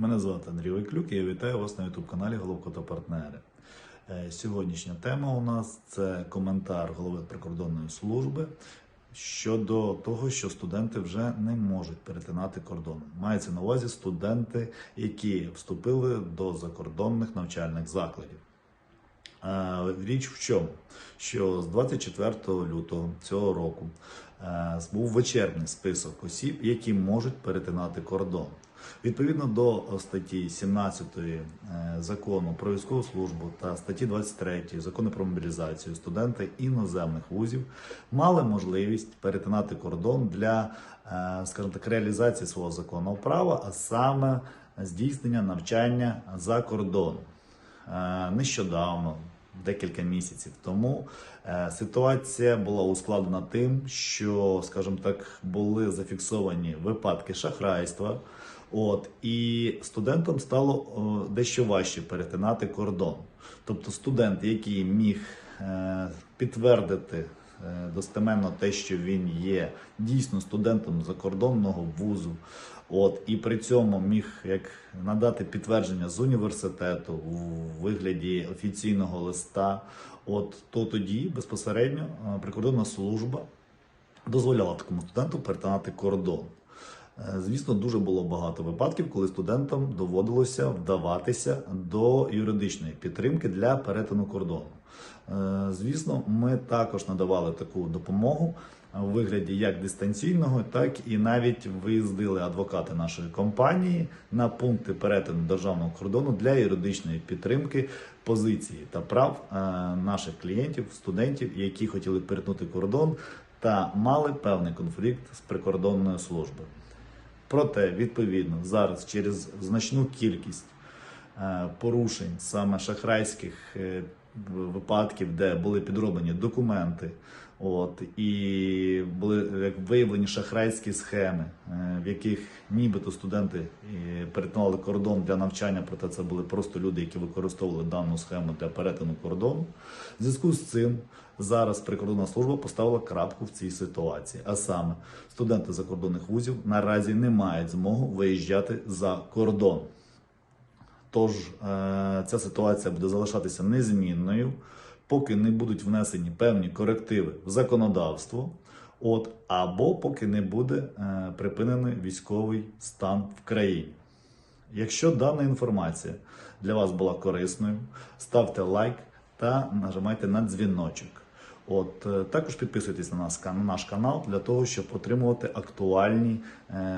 Мене звати Андрій Вайклюк і я вітаю вас на youtube каналі Головко та партнери. Е, Сьогоднішня тема у нас це коментар голови прикордонної служби щодо того, що студенти вже не можуть перетинати кордон. Мається на увазі студенти, які вступили до закордонних навчальних закладів. Е, Річ в чому? Що з 24 лютого цього року е, був вичерпний список осіб, які можуть перетинати кордон. Відповідно до статті 17 е, закону про військову службу та статті 23 закону про мобілізацію студенти іноземних вузів мали можливість перетинати кордон для, е, скажімо так, реалізації свого законного права, а саме здійснення навчання за кордоном. Е, Нещодавно, декілька місяців тому, е, ситуація була ускладнена тим, що, скажімо так, були зафіксовані випадки шахрайства. От і студентам стало о, дещо важче перетинати кордон. Тобто, студент, який міг е, підтвердити е, достеменно те, що він є дійсно студентом закордонного вузу, от і при цьому міг як надати підтвердження з університету у вигляді офіційного листа, от то тоді безпосередньо е, прикордонна служба дозволяла такому студенту перетинати кордон. Е, Звісно, дуже було багато випадків, коли студентам доводилося вдаватися до юридичної підтримки для перетину кордону. Е, Звісно, ми також надавали таку допомогу у вигляді як дистанційного, так і навіть виїздили адвокати нашої компанії на пункти перетину державного кордону для юридичної підтримки позиції та прав е, наших клієнтів, студентів, які хотіли перетнути кордон та мали певний конфлікт з прикордонною службою. Проте, відповідно, зараз через значну кількість е, порушень, саме шахрайських випадків, де були підроблені документи, от і були як виявлені шахрайські схеми, е, в яких нібито студенти е, перетинали кордон для навчання, проте це були просто люди, які використовували дану схему для перетину кордону. В зв'язку з цим зараз прикордонна служба поставила крапку в цій ситуації. А саме студенти закордонних вузів наразі не мають змогу виїжджати за кордон. Тож е, ця ситуація буде залишатися незмінною, поки не будуть внесені певні корективи в законодавство, от, або поки не буде е, припинений військовий стан в країні. Якщо дана інформація для вас була корисною, ставте лайк та нажимайте на дзвіночок. От е, також підписуйтесь на нас на наш канал для того, щоб отримувати актуальні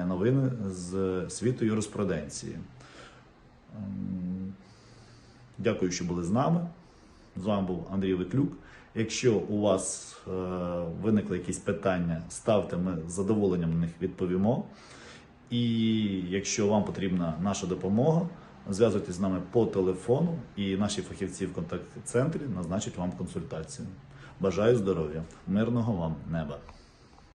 новини з світу юриспруденції. Ем, Дякую, що були з нами. З вами був Андрій Виклюк. Якщо у вас е, виникли якісь питання, ставте, ми з задоволенням на них відповімо. І якщо вам потрібна наша допомога, зв'язуйтесь з нами по телефону, і наші фахівці в контакт-центрі назначать вам консультацію. Бажаю здоров'я, мирного вам неба!